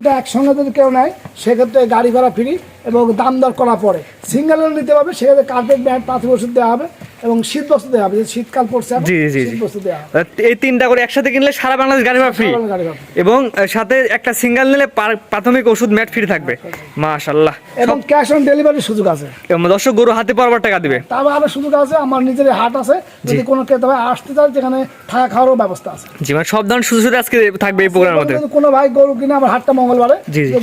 একসঙ্গে যদি কেউ নেয়, সেক্ষেত্রে গাড়ি ভাড়া ফ্রি এবং দাম দর করা পরে। সিঙ্গেল নিতে হবে সেক্ষেত্রে কার্পেট ব্যাট পাঁচ বছর দেওয়া হবে। এবং শীত বস্ত্র দেওয়া হবে শীতকাল পড়ছে জি, জি, এই তিনটা করে একসাথে কিনলে সারা বাংলাদেশ গাড়ি ভাড়া ফ্রি। এবং সাথে একটা সিঙ্গেল নিলে প্রাথমিক ওষুধ ম্যাট ফ্রি থাকবে। মাশাল্লাহ এবং ক্যাশ অন ডেলিভারির সুযোগ আছে। এবং দর্শক গরু হাতে পারবার টাকা দিবে। আরও সুযোগ আছে আমার নিজের হাট আছে। যদি কোনো ক্রেতা ভাই আসতে চায় যেখানে থাকা খাওয়ারও ব্যবস্থা আছে। জি মানে সব ধরনের সুযোগ আজকে থাকবে এই প্রোগ্রামের মধ্যে। কোনো ভাই গরু কিনে আমার হাটটা মঙ্গলবারে।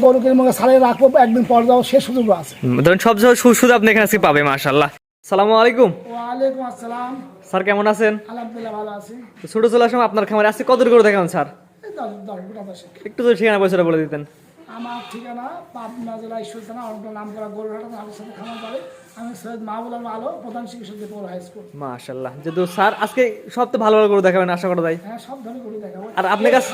গরু কিনে মঙ্গল সারে রাখব একদিন পর যাব সে সুযোগ আছে। ধরুন সব সুযোগ আপনি এখানে আজকে পাবে মাশাল্লাহ সালামু আলাইকুম। ওয়ালাইকুম আসসালাম। স্যার কেমন আছেন? আলহামদুলিল্লাহ ভালো আছি। ছোট চলে আসলাম আপনার খামারে আজকে কত করে দেখান স্যার। একটু তো ঠিকানা পয়সাটা বলে দিতেন। আমার ঠিকানা পাবনা জেলা ঈশ্বর থানা অনেকটা নাম করা গরুহাটা আমার সাথে খামার বাড়ি আমি সৈয়দ মাহবুল আলম আলো প্রধান চিকিৎসক দীপর হাই স্কুল মাশাল্লাহ যেহেতু স্যার আজকে সব তো ভালো ভালো করে দেখাবেন আশা করা যায়। হ্যাঁ সব ধরনের দেখাবো। আর আপনার কাছে-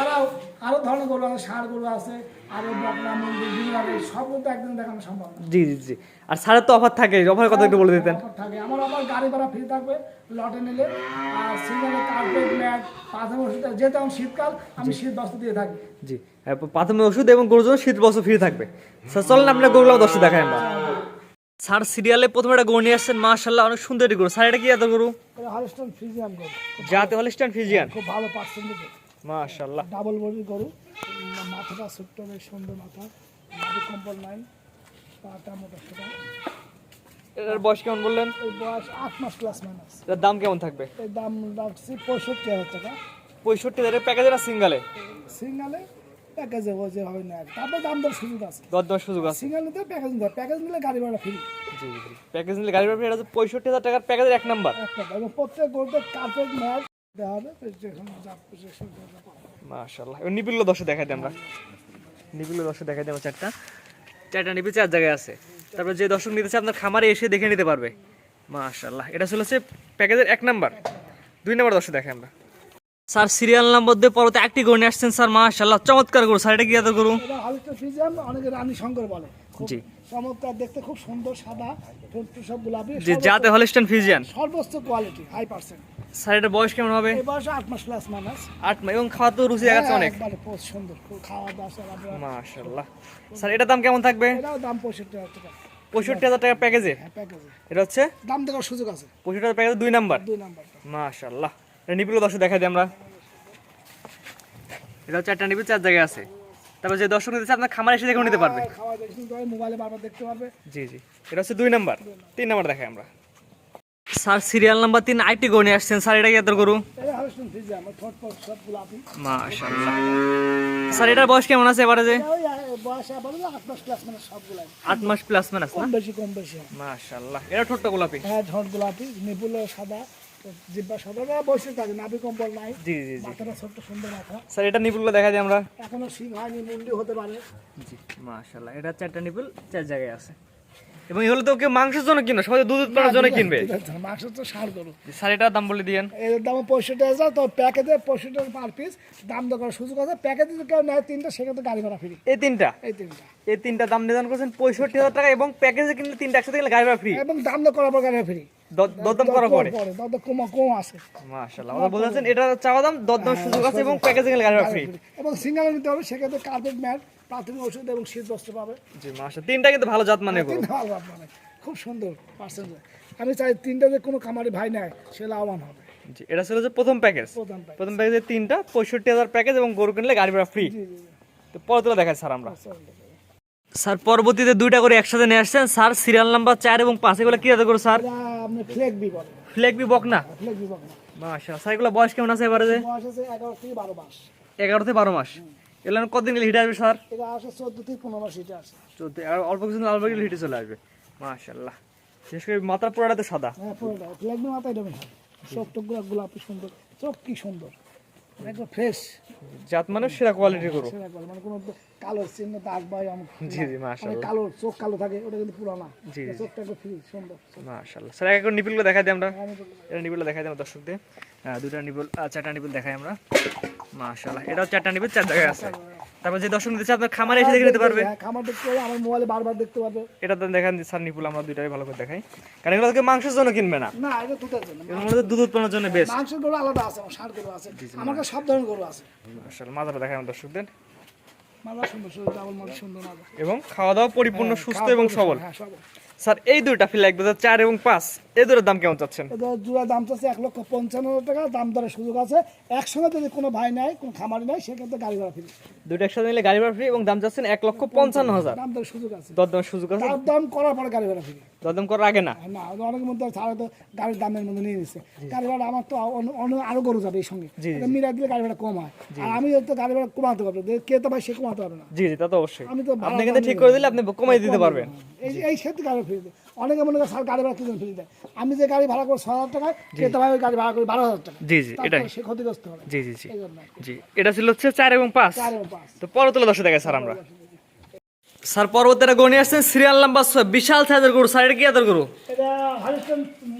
আরও ধরনের গরু আছে ষাঁড় গরু আছে আরও বকনা মন্দির বিভিন্ন রকমের সব গরু তো একদিন দেখানো সম্ভব জি জি জি। আর স্যারের তো অফার থাকে অফার কথা একটু বলে দিতেন। অফার থাকে। আমার আবার গাড়ি ভাড়া ফ্রি থাকবে লটে নিলে। আর সিঙ্গেলে কার্পেট ম্যাট প্রাথমিক ওষুধ যেহেতু এখন শীতকাল আমি শীত বস্ত্র দিয়ে থাকি। জি। প্রাথমিক ওষুধ এবং গরুর জন্য শীত বছর ফ্রি থাকবে। স্যার চলেন আপনার গরুগুলো দর্শক দেখাই আমরা। স্যার সিরিয়ালে প্রথমে একটা গরু নিয়ে আসছেন মাশাল্লাহ অনেক সুন্দর একটি গরু। স্যার এটা কি এত গরু? হালস্টন ফ্রিজিয়ান গরু। জাতে হলিস্টান ফিজিয়ান খুব ভালো পার্সেন্টেজ মাশাল্লাহ ডাবল বডির গরু। মাথাটা ছোট্ট বেশ সুন্দর মাথা। কম্বল নাই পাটা মোটা ছোটা এটার বয়স কেমন বললেন? এই বয়স আট মাস প্লাস মাইনাস এটার দাম কেমন থাকবে? এর দাম রাখছি পঁয়ষট্টি হাজার টাকা। পঁয়ষট্টি হাজারের প্যাকেজের সিঙ্গালে সিঙ্গালে প্যাকেজে ও যেভাবে নেয় তারপর দাম দর সুযোগ আছে। দর দেওয়ার সুযোগ আছে। সিঙ্গেল নিতে প্যাকেজ নিতে প্যাকেজ নিলে গাড়ি ভাড়া ফ্রি জি প্যাকেজ নিলে গাড়ি ভাড়া এটা হচ্ছে পঁয়ষট্টি হাজার টাকার প্যাকেজের এক নাম্বার একটা এবং প্রত্যেক গরুতে কার্পেট ম্যাট মাশাল্লাহ নিবিড়গুলো দর্শক দেখাই দিই আমরা। নিবিড়গুলো দর্শক দেখাই দিই চারটা। চারটা নিবি চার জায়গায় আছে। তারপরে যে দর্শক নিতে চায় আপনার খামারে এসে দেখে নিতে পারবে। মাশাল্লাহ এটা হচ্ছে প্যাকেজের এক নাম্বার। দুই নাম্বার দর্শক দেখাই আমরা। স্যার সিরিয়াল নাম্বার দিয়ে পরতে একটি গরু নিয়ে আসছেন স্যার। মাশাল্লাহ চমৎকার গরু। স্যার এটা কি এত গরু? এটা হালিস্টার ফ্রিজিয়াম অনেকে রানী শঙ্কর বলে। জি। চমৎকার দেখতে খুব সুন্দর সাদা ঠোঁট সব গোলাপি যে জাতে হলিস্টান ফিজিয়ান সর্বোচ্চ কোয়ালিটি হাই পার্সেন্ট স্যার এটা বয়স কেমন হবে? এই বয়সে আট মাস প্লাস মাইনাস আট মাস এবং খাওয়া তো রুচি দেখাচ্ছে অনেক। একবারে পোষ সুন্দর খুব খাওয়া দাওয়া সব আপনার মাশাল্লাহ স্যার এটার দাম কেমন থাকবে? এটাও দাম পঁয়ষট্টি হাজার টাকা। পঁয়ষট্টি হাজার টাকা প্যাকেজে হ্যাঁ এটা হচ্ছে? দাম দেওয়ার সুযোগ আছে। পঁয়ষট্টি হাজার প্যাকেজে দুই নাম্বার দুই এটা নিপিল দর্শক দেখাই দিই আমরা। এটা হচ্ছে চারটা নিপিল চার জায়গায় আছে। তারপর যে দর্শক নিতে আপনার খামার এসে দেখেও নিতে পারবে। হ্যাঁ, মোবাইলে বারবার দেখতে পারবে। জি জি। এটা হচ্ছে দুই নাম্বার। তিন নাম্বার দেখাই আমরা। স্যার সিরিয়াল নাম্বার তিন আইটি গরু নিয়ে আসছেন। স্যার এটা কি এত গরু? ঠোঁট স্যার এটার বয়স কেমন আছে এবারে যে? আট মাস প্লাস মাস না? কম বেশি কম বেশি। মাশাল্লাহ এটা ছোট্ট গোলাপি? হ্যাঁ ঝড় গোলাপি নিপুল সাদা। জিব্বা সাদা ওরা বসে থাকে নাভি কম্বল নাই। জি জি জি। মাথাটা ছোট্ট সুন্দর মাথা স্যার এটা নিপুলগুলো দেখা যায় আমরা। এখনও সিং হয়নি মুন্ডি হতে পারে। জি মাশাল্লাহ এটা চারটা নিপুল চার জায়গায় আছে। এবং এগুলো তো কেউ মাংসের জন্য কিনবে সবাই দুধ উৎপাদনের জন্য কিনবে। মাংস তো ষাট গরু। স্যার এটার দাম বলে দিয়েন। এর দাম পঁয়ষট্টি হাজার তো প্যাকেজে পঁয়ষট্টি পার পিস দাম দর করার সুযোগ আছে। প্যাকেজে যদি কেউ নেয় তিনটা সেক্ষেত্রে গাড়ি ভাড়া ফ্রি এই তিনটা? এই তিনটা। এই তিনটা দাম নির্ধারণ করছেন পঁয়ষট্টি হাজার টাকা এবং প্যাকেজে কিনলে তিনটা একসাথে কিনলে গাড়ি ভাড়া ফ্রি এবং দাম দর করার পর গাড়ি ফ্রি দরদাম করার পরে? পরে কম কম আছে। মাশাআল্লাহ আমরা বলতেছেন এটা চাওয়া দাম দরদাম সুযোগ আছে এবং প্যাকেজে কিনলে গাড়ি ফ্রি এবং সিঙ্গেল নিতে হবে সেক্ষেত্রে কার্পেট ম্যাট প্রাথমিক ওষুধ এবং শীত বস্ত্র পাবে। জি মাশাআল্লাহ তিনটা কিন্তু ভালো জাত মানে গরু। ভালো আপনার খুব সুন্দর পার্সেন্ট আমি চাই তিনটা যে কোনো খামারি ভাই নেয় সে লাভবান হবে। জি এটা ছিল যে প্রথম প্যাকেজ প্রথম প্যাকেজে তিনটা পঁয়ষট্টি হাজার প্যাকেজ এবং গরু কিনলে গাড়ি ভাড়া ফ্রি জি জি জি। তো পরতলা স্যার আমরা। চল। স্যার পরবর্তীতে দুইটা করে একসাথে নিয়ে আসছেন। স্যার সিরিয়াল নাম্বার চার এবং পাঁচ এগুলো কি আছে করে স্যার? এটা আপনি ফ্লেক বি বলে। ফ্লেগ বি বক না মাশাআল্লাহ। স্যার এগুলো বয়স কেমন আছে এবারে? এগারো থেকে বারো মাস। এগুলো কতদিন গেলে হিট আসবে স্যার? চোদ্দ থেকে পনেরো মাস এটা আসে। চোদ্দ আর অল্প কিছু অল্প গেলে হিটে চলে আসবে। মাশাআল্লাহ। বিশেষ করে মাথার পোড়াটা তো সাদা। হ্যাঁ ফ্লেক বি মাথায় এটা হয় চোখ গোলাপি সুন্দর। চোখ কি সুন্দর। একদম ফ্রেশ জাত মানে সেরা কোয়ালিটির গরু। বলে মানে কোনো কালো চিহ্ন দাগ বা জি জি অনেক মাশাআল্লাহ। কালো চোখ কালো থাকে ওটা কিন্তু পুরানা। জি। চোখটা একটু ফ্রি সুন্দর মাশাআল্লাহ। স্যার এক নিপিলগুলো দেখাই দিই আমরা। আমি বলব, এটা নিপিলগুলো দেখাই দিই দর্শকদের। দুটা নিপিল আহ, চারটা নিপিল দেখাই আমরা। মাশাআল্লাহ এটাও চারটা নিপিল চার জায়গায় আছে। তারপর যে দর্শক চায় আপনার খামারে এসে দেখে নিতে পারবে। হ্যাঁ, খামার দেখতে পারবে আমার মোবাইলে বারবার দেখতে পারবে এটা তো দেখান স্যার নিপুল আমরা দুইটাই ভালো করে দেখাই। কারণ এগুলো মাংসের জন্য কিনবে না। না এটা দুধের জন্য। মধ্যে দুধ উৎপাদনের জন্য বেস্ট মাংসের গরু আলাদা আছে আমার ষাট গরু আছে। আমার কাছে সব ধরনের গরু আছে। মাশাআল্লাহ মাথাটা দেখাই আমার দর্শকদের। মাজা সুন্দর সুন্দর ডাবল মাজা সুন্দর এবং খাওয়া দাওয়া পরিপূর্ণ সুস্থ এবং সবল। হ্যাঁ সবল। স্যার এই দুইটা ফিল এক চার এবং পাঁচ এই দুটোর দাম কেমন চাচ্ছেন? দাম চাচ্ছে এক লক্ষ পঞ্চান্ন হাজার টাকা দাম দরের সুযোগ আছে। একসঙ্গে যদি কোনো ভাই নাই কোনো খামারি নাই সেক্ষেত্রে গাড়ি ভাড়া ফ্রি দুটো একসাথে নিলে গাড়ি ভাড়া ফ্রি এবং দাম চাচ্ছেন এক লক্ষ পঞ্চান্ন হাজার। দাম দরের সুযোগ আছে। সুযোগ আছে? তার দাম করার পরে গাড়ি ভাড়া ফ্রি দরদাম করার আগে না? না অনেক মধ্যে ছাড়া তো গাড়ির দামের মধ্যে নিয়ে নিচ্ছে গাড়ি ভাড়া আমার তো অন্য- অন্য আরও গরু যাবে এই সঙ্গে। মিলাই দিলে গাড়ি ভাড়া কম হয়। আর আমি তো গাড়ি ভাড়া কমাতে পারব কে তো ভাই সে কমাতে পারবে না। জি জি তা তো অবশ্যই। আমি তো আপনি কিন্তু ঠিক করে দিলে আপনি কমাই দিতে পারবেন। এই এই ক্ষেত্রে গাড়ি ফ্রি দেয়। অনেকে মনে করে স্যার গাড়ি ভাড়া কিজন ফ্রি দেয়? আমি যে গাড়ি ভাড়া করি ছ হাজার টাকায় ক্রেতা ভাই ওই গাড়ি ভাড়া করি বারো হাজার টাকা। জি জি এটাই। সে ক্ষতিগ্রস্ত হবে জি জি জি। জি এটা ছিল হচ্ছে চার এবং পাঁচ। চার এবং পাঁচ। তো পরবর্তী দশে দেখে স্যার আমরা। স্যার পরবর্তীটা গণে আসছেন সিরিয়াল নাম্বার ছয় বিশাল সাইজের গরু। স্যার এটা কি আদর গরু? এটা হারিস্টন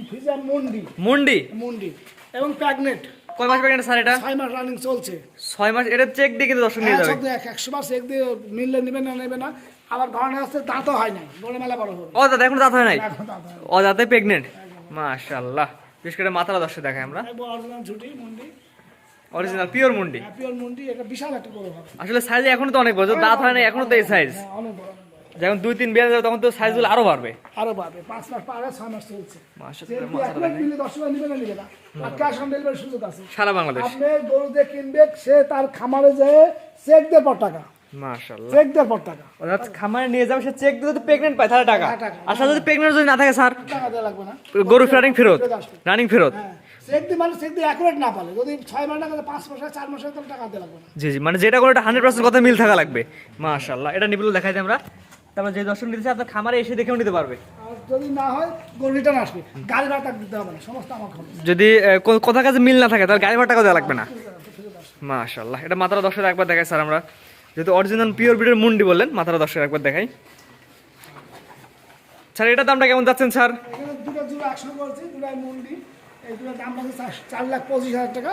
ফিজা মন্ডি। মুন্ডি? মন্ডি। এবং প্যাগনেট। কয় মাস প্রেগনেন্ট স্যার এটা? ছয় মাস রানিং চলছে। ছয় মাস এটা চেক দিয়ে কিন্তু দর্শক নিয়ে হ্যাঁ যাবে। একশো মাস এক দিয়ে মিললে নেবে না নেবে না। আবার ঘরে আসতে দাঁতও হয় নাই মেলা বড় হবে ও দাদা এখন দাঁত হয় নাই? হয় ও দাঁতে প্রেগনেন্ট মাশাআল্লাহ। বিশেষ করে দর্শক দেখায় আমরা। অরিজিনাল ছুটি মন্ডি। অরিজিনাল পিওর মুন্ডি। হ্যাপিওর মন্ডি এটা বিশাল একটা বড় হবে। আসলে সাইজ এখনও তো অনেক বড়। দাঁত হয় না এখনও তো এই সাইজ হ্যাঁ অনেক বড় যখন দুই তিন বেড়ে যাবে তখন তো সাইজগুলো আরও বাড়বে। আরও বাড়বে। পাঁচ মাস পারে ছয় মাস চলছে। সারা বাংলাদেশ। আপনি গরু যে কিনবে সে তার খামারে যেয়ে চেক পর টাকা। মাশাআল্লাহ। চেক দেওয়ার পর টাকা। অর্থাৎ খামারে নিয়ে যাবে সে চেক পায় তাহলে টাকা। হ্যাঁ, আর সাথে যদি প্রেগনেন্ট যদি না থাকে স্যার? টাকা দেওয়া লাগবে না। গরু রানিং ফেরত রানিং ফেরত। হ্যাঁ চেক মানে চেক দিয়ে অ্যাকুরেট না পালে। যদি ছয় মাস টাকা পাঁচ মাসে চার মাসে তাহলে টাকা দেওয়া লাগবে না। জি জি মানে যেটা করে হান্ড্রেড পার্সেন্ট কথা মিল থাকা লাগবে। মাশাআল্লাহ এটা নিবিল দেখাই দিই আমরা। তারপর যে দর্শক আপনার খামারে এসে দেখেও নিতে পারবে। যদি না হয় গরু রিটার্ন আসবে। গাড়ি ভাড়া দিতে হবে না সমস্ত আমার যদি আহ, কো- কোথাও কাছে মিল না থাকে তাহলে গাড়ি ভাড়া টাকা দেওয়া লাগবে না। মাশাআল্লাহ এটা মাথাটা দর্শক একবার দেখাই স্যার আমরা। যেহেতু অরিজিনাল পিওর ব্রিডের মুন্ডি বললেন মাথাটা দর্শক একবার দেখাই। স্যার এটার দামটা কেমন যাচ্ছেন স্যার? দুটো জোড়া একসঙ্গে করছি দুটাই মন্ডি। এই দুটো দাম লাগছে চার- চার লাখ পঁচিশ হাজার টাকা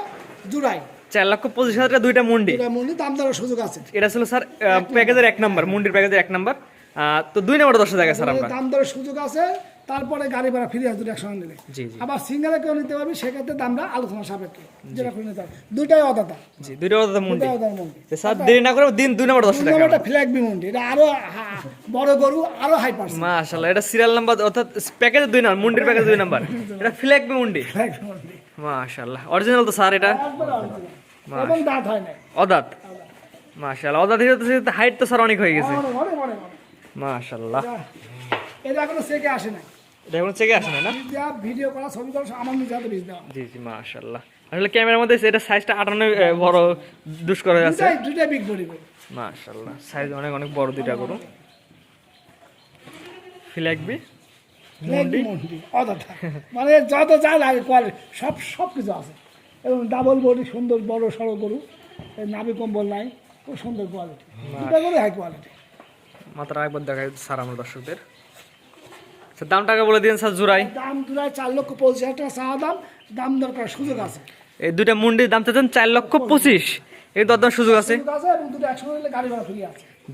চার লক্ষ পঁচিশ হাজার টাকা দুইটা মুন্ডি। দুটা মন্ডি দাম দেওয়ার সুযোগ আছে। এটা ছিল স্যার প্যাকেজের এক নাম্বার মুন্ডির প্যাকেজের এক নাম্বার তো দুই নম্বর দশ জায়গায় স্যার আমরা। দাম দরের সুযোগ আছে তারপরে গাড়ি ভাড়া ফিরে আসবে একসঙ্গে নিলে। আবার সিঙ্গেলে কেউ নিতে পারবে সেক্ষেত্রে দামটা আলোচনা সাপেক্ষে যেটা করে নিতে দুটাই অদাতা। জি দুইটা মুন্ডি। অদাতা মন্ডি। স্যার দেরি না করে দিন দুই নম্বর দশ দুই টাকা নম্বরটা ফ্ল্যাগ বিমন্ডি এটা আরও বড় গরু আরও হাই পার্সেন্ট মাশাআল্লাহ এটা সিরিয়াল নাম্বার অর্থাৎ প্যাকেজ দুই নাম্বার মুন্ডির প্যাকেজ দুই নাম্বার। এটা ফ্ল্যাগ মুন্ডি। ফ্ল্যাগ বিমন্ডি মাশাআল্লাহ অরিজিনাল তো স্যার এটা। এবং দাঁত হয় না অদাত। মাশাআল্লাহ অদাত হিসেবে হাইট তো স্যার অনেক হয়ে গেছে। অনেক অনেক অনেক। মাশাআল্লাহ। এটা এখনও সেকে আসে না এটা এখন চেকে আসে না? না ভিডিও করা ছবি করা আমার নিজে হাতে বীজ দেওয়া। জি জি মাশাআল্লাহ। আসলে ক্যামেরার মধ্যে এটা সাইজটা আটান্ন আহ, বড় দুষ্কর হয়ে দুটাই দুটাই বিগ বডি মাশাআল্লাহ সাইজ অনেক অনেক বড় দুইটা গরু। ফ্ল্যাগ বি ফ্ল্যাগ মানে যত যা লাগে কোয়ালিটি সব সব কিছু আছে। এবং ডাবল বডি সুন্দর বড় সড়ো গরু। নাভি কম্বল নাই খুব সুন্দর কোয়ালিটি দুটা গরু হাই কোয়ালিটি মাত্র একবার দেখাই স্যার আমার দর্শকদের। স্যার দামটাকে বলে দিন স্যার জোড়াই। দাম দুটাই চার লক্ষ পঁচিশ হাজার টাকা চাওয়া দাম দাম দরকার সুযোগ আছে। এই দুইটা মুন্ডির দাম চাচ্ছেন চার লক্ষ পঁচিশ। এই দরদাম সুযোগ আছে।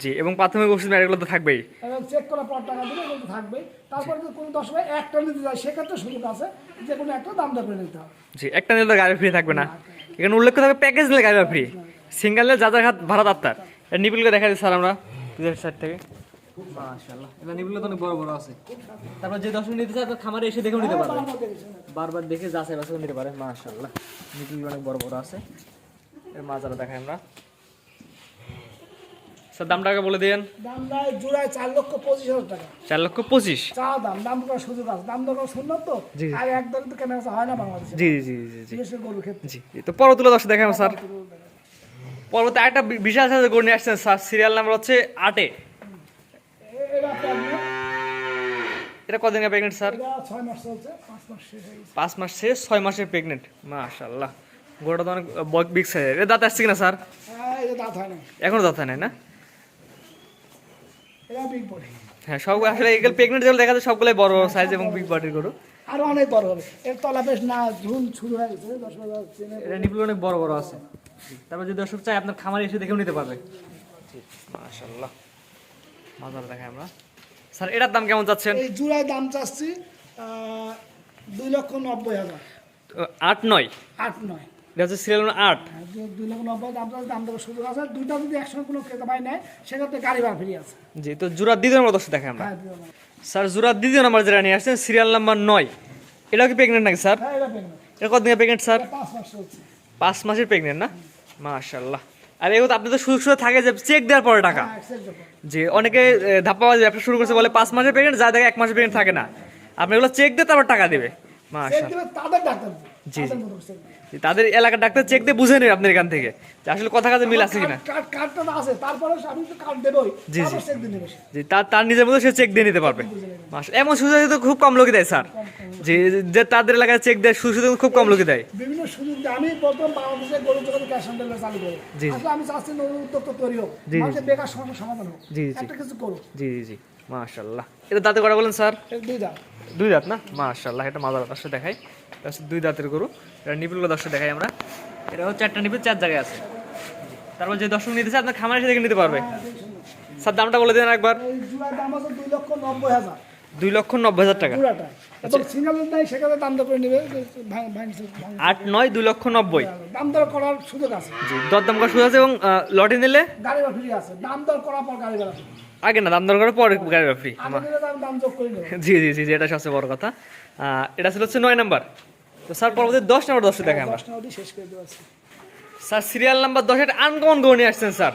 জি এবং প্রাথমিক ওষুধ তো থাকবেই। এবং চেক করার পর টাকা দিলে থাকবে তারপরে যদি কোনো দশ ভাই একটা নিতে যায় সেক্ষেত্রে সুযোগ আছে। যে কোনো একটা দাম দর করে নিতে হবে। জি একটা নিলে তো গাড়ি ফ্রি থাকবে না। এখানে উল্লেখ থাকবে প্যাকেজ নিলে গাড়ি ফ্রি। সিঙ্গেল যা যা হাত ভাড়া তার এটা নিবিলকে দেখা দিচ্ছি স্যার আমরা। পিছের সাইড থেকে। মাশাআল্লাহ। তো অনেক বড় বড় আছে। তারপর যে দর্শক নিতে চায় তো খামারে এসে দেখেও নিতে পারবে। বারবার দেখে যাচাই বাছাই নিতে পারে। মাশাআল্লাহ। অনেক বড় বড় আছে। এর মাজারা দেখাই আমরা। স্যার দামটাকে বলে দিন দাম দেয় জোড়ায় চার লক্ষ পঁচিশ হাজার টাকা। চার লক্ষ পঁচিশ? চা দাম দাম করার সুযোগ আছে। দাম তো। আর একদম তো কেনা হয় না বাংলাদেশে। জি জি জি জি বিশেষ করে গরুর ক্ষেত্রে। জি জি। তো পরবর্তী দর্শক দেখাবো স্যার। পরবর্তী একটা বিশাল সাইজের গরু নিয়ে আসছেন স্যার। সিরিয়াল নাম্বার হচ্ছে আটে। এটা কদিন প্রেগনেন্ট স্যার? মাস পাঁচ মাস শেষ ছয় মাসের প্রেগনেন্ট মাশাল্লাহ গরুটা তো অনেক বিগ সাইজের এটা দাঁত আসছে কিনা স্যার? হ্যাঁ এখনও দাঁত হয় নাই না? বডি হ্যাঁ সব আসলে এগুলো প্রেগনেন্ট যেগুলো দেখা যায় সবগুলোই বড় সাইজ এবং বিগ বডির গরু। আরও অনেক বড় হবে। এর তলা বেশ না ঝুল শুরু হয়ে গেছে। দশ হাজার এটা নিপুল অনেক বড় বড় আছে। তারপর যদি দর্শক চাই আপনার খামারে এসে দেখেও নিতে পারবে। মাশাল্লাহ মাজার দেখাই আমরা। স্যার এটার দাম কেমন যাচ্ছেন এই জুলাই দাম চাচ্ছি দুই লক্ষ নব্বই হাজার। আট নয়? আট নয়। এটা হচ্ছে সিরিয়াল নম্বর আট। হ্যাঁ, দুই লক্ষ নব্বই দাম চাচ্ছে দাম দেওয়ার সুযোগ আছে। দুইটা যদি একসঙ্গে কোনো ক্রেতা পাই নেয় সেক্ষেত্রে গাড়ি ভাড়া ফ্রি আছে। জি তো জোড়া দ্বিতীয় নম্বর আমরা। হ্যাঁ। স্যার জুরা দ্বিতীয় নাম্বার যেটা নিয়ে আসছেন? সিরিয়াল নাম্বার নয়। এটাও কি প্রেগনেন্ট নাকি স্যার? হ্যাঁ এটা কতদিনের প্রেগনেন্ট স্যার? পাঁচ মাসের প্রেগনেন্ট না? মাশাল্লাহ আর এগুলো আপনি তো সুযোগ সুযোগ থাকে যে চেক দেওয়ার পরে টাকা। হ্যাঁ। যে অনেকে ধাপ্পাবাজি ব্যবসা শুরু করছে বলে পাঁচ মাসের প্রেগনেন্ট যা দেখে এক মাসের প্রেগনেন্ট থাকে না। আপনি এগুলো চেক দিয়ে তারপর টাকা দেবে। তাদের জি, জি। এলাকার ডাক্তার চেক দিয়ে বুঝে নেবে আপনার এখান থেকে। যে আসলে কথা কাজে মিল আছে কিনা। আছে তারপরে আমি তো কার্ড দেবই। জি, জি। তার তার নিজের মতো সে চেক দিয়ে নিতে পারবে। এমন সুযোগ তো খুব কম লোকে দেয় স্যার। যে যে তাদের এলাকায় চেক দেয় সুযোগ খুব কম লোকে দেয়। বিভিন্ন সুযোগ আমি প্রথম বাংলাদেশে গরু দোকানে ক্যাশ অন ডেলিভারি চালু করি। জি, জি। আসলে আমি চাচ্ছি নতুন উদ্যোক্তা তৈরি হোক। মানুষের বেকার সমস্যার সমাধান হোক। জি, জি। একটা কিছু করুক। জি জি জি। মাশাল্লাহ এটা দাঁতে কটা বলেন স্যার? দুই দুই দাঁত না? মাশাল্লাহ এটা মাদার দর্শক দেখাই। এটা হচ্ছে দুই দাঁতের গরু এটা নিপুলগুলো দর্শক দেখাই আমরা। এটা হচ্ছে একটা নিপুল চার জায়গায় আছে। তারপর যে দর্শক নিতে চায় আপনার খামার এসে দেখে নিতে পারবে। স্যার দামটা বলে দেন একবার। দুই লক্ষ নব্বই হাজার। দুই লক্ষ নব্বই হাজার টাকা। এবং সিঙ্গেল নাই সেখানে দাম দর করে নেবে ভাঙ- ভাঙছে ভাঙ- আট নয় দুই লক্ষ নব্বই। দাম দর করার সুযোগ আছে। দরদাম করা শুরু আছে এবং লটে নিলে? গাড়ি ফ্রি আছে। দাম দর করার পর গাড়ি ভাড়া আগে না দাম দর করে পরে গাড়ি ফ্রি। আগে দিলে দাম দাম যোগ করে নেবে। জি জি জি জি, এটা সবচেয়ে বড় কথা। এটা ছিল হচ্ছে নয় নাম্বার। তো স্যার পরবর্তী দশ নাম্বার দর্শক দেখাই আমরা। শেষ করে দেওয়া স্যার সিরিয়াল নাম্বার দশ এটা আনকমন গরু নিয়ে আসছেন স্যার।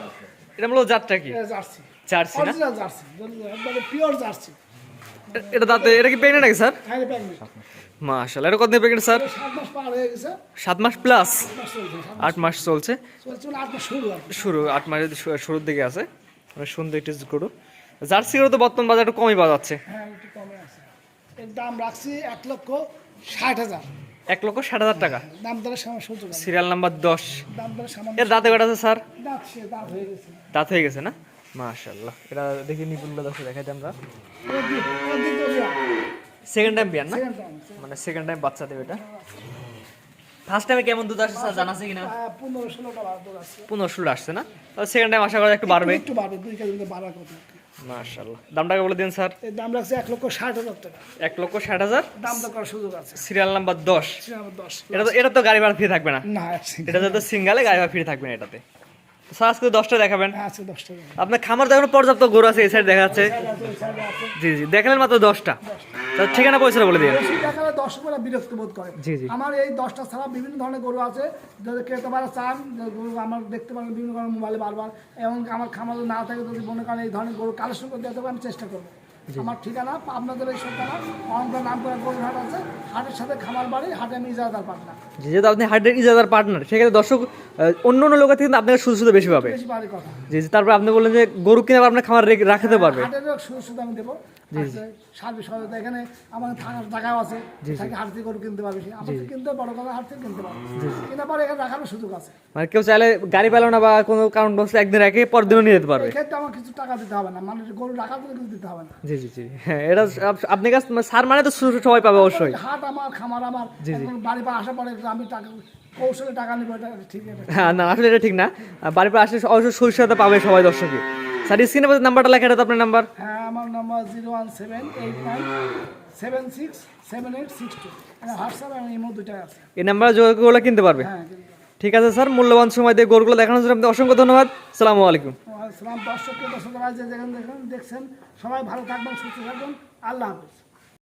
এটা মূলত জাতটা কি? জার্সি। জার্সি না? জার্সি। একবারে পিওর জার্সি। এ- এটা দাঁতে এটা কি প্রেগনেন্ট নাকি স্যার? প্যাকেট মাশাল্লাহ এটা কতদিন প্রেগনেন্ট স্যার? সাত মাস হয়ে মাস প্লাস আট মাস চলছে। মাস মানে মাস শুরু আট মাসের শুরুর দিকে আছে। অনেক সুন্দর একটি গরু জার্সি গরু তো বর্তমান বাজারে একটু কমই পাওয়া যাচ্ছে। হ্যাঁ দাম রাখছি এক লক্ষ ষাট হাজার। এক লক্ষ ষাট হাজার টাকা? সিরিয়াল নাম্বার দশ। দাম এর দাঁতে কটা আছে স্যার? হয়ে দাঁত হয়ে গেছে না? মাশাল্লাহ এটা দেখি নিপুণগুলো দর্শক দেখাইতে আমরা। সেকেন্ড টাইম বিয়ার না? মানে সেকেন্ড টাইম বাচ্চা দেবে এটা। ফার্স্ট টাইমে কেমন দুধ আসছে স্যার জানা আছে কিনা? পনেরো ষোলো আসছে। না? সেকেন্ড টাইম আশা করা একটু বাড়বে। একটু বাড়বে দুই কেজি বাড়ার কথা। মাশাল্লাহ দামটাকে বলে দিন স্যার? দাম রাখছে এক লক্ষ ষাট হাজার টাকা। এক লক্ষ ষাট হাজার? দাম দর করার সুযোগ আছে। সিরিয়াল নাম্বার দশ। আমার দশ। এটা তো এটা তো গাড়ি ভাড়া ফ্রি থাকবে না। না এটা যাতে সিঙ্গালে গাড়ি ভাড়া ফ্রি থাকবে না এটাতে। আজকে দশটা দেখাবেন। দশটা আপনার খামার তো এখনও পর্যাপ্ত গরু আছে এই সাইড দেখা যাচ্ছে। জি জি দেখালেন মাত্র দশটা। ঠিকানা বলে দিন। দর্শকরা বিরক্ত বোধ করে। আমার এই দশটা ছাড়া বিভিন্ন ধরনের গরু আছে যদি চান গরু আমার দেখতে পারেন বিভিন্ন ধরনের মোবাইলে বারবার এবং আমার খামার না থাকে যদি মনে করেন এই ধরনের গরু কালেকশন করে দিতে আমি চেষ্টা করব। আমার ঠিকানা আপনাদের এই ঠিকানা নাম করে গরুর আছে। হাটের সাথে খামার বাড়ি হাটে আমি ইজাদার পাটনা যেহেতু আপনি হার্ডের ইজাদার পার্টনার সেক্ষেত্রে দর্শক অন্য অন্য লোকের থেকে কিন্তু আপনাকে সুযোগ সুবিধা বেশি পাবে। বেশি পাবে কথা। জি তারপরে আপনি বললেন যে গরু কিনে আপনার খামার রাখতে রাখাতে পারবে। হাটের সুযোগ সুবিধা আমি দেবো। সার্ভিস সহায়তা এখানে আমার থাকার জায়গাও আছে। থাকি হাট থেকে গরু কিনতে পারবে আমার কিনতে বড় কথা হাট থেকে কিনতে পারবে। কেনার পরে এখানে রাখারও সুযোগ আছে। মানে কেউ চাইলে গাড়ি পেল না বা কোনো কারণ বসে একদিন রেখে পরের দিনও নিয়ে যেতে পারবে। আমার কিছু টাকা দিতে হবে না। মানুষের গরু রাখার জন্য কিছু দিতে হবে না। জি জি জি। হ্যাঁ এটা কাছ সার মানে তো সবাই পাবে অবশ্যই। হাট আমার খামার আমার। বাড়ি পা আসা পরে আমি টাকা কৌশলে টাকা নিবো এটা ঠিক হ্যাঁ না আসলে এটা ঠিক না। বাড়ির পর আসলে অবশ্যই সরিষাটা পাবে সবাই দর্শকই। স্যার স্ক্রিনে নাম্বারটা লেখা এটা আপনার নাম্বার হ্যাঁ আমার number zero one seven eight nine seven six seven eight six two WhatsApp এবং ইমো দুটাই আছে। এই নাম্বারে যোগাযোগ করলে কিনতে পারবে। হ্যাঁ ঠিক আছে স্যার মূল্যবান সময় দিয়ে গোরগুলো দেখানোর জন্য আপনাদের অসংখ্য ধন্যবাদ। সালামু আলাইকুম। সালাম দর্শককে দর্শকরা যে যেখানে দেখেন দেখছেন সবাই ভালো থাকবেন সুস্থ থাকবেন। আল্লাহ হাফিজ।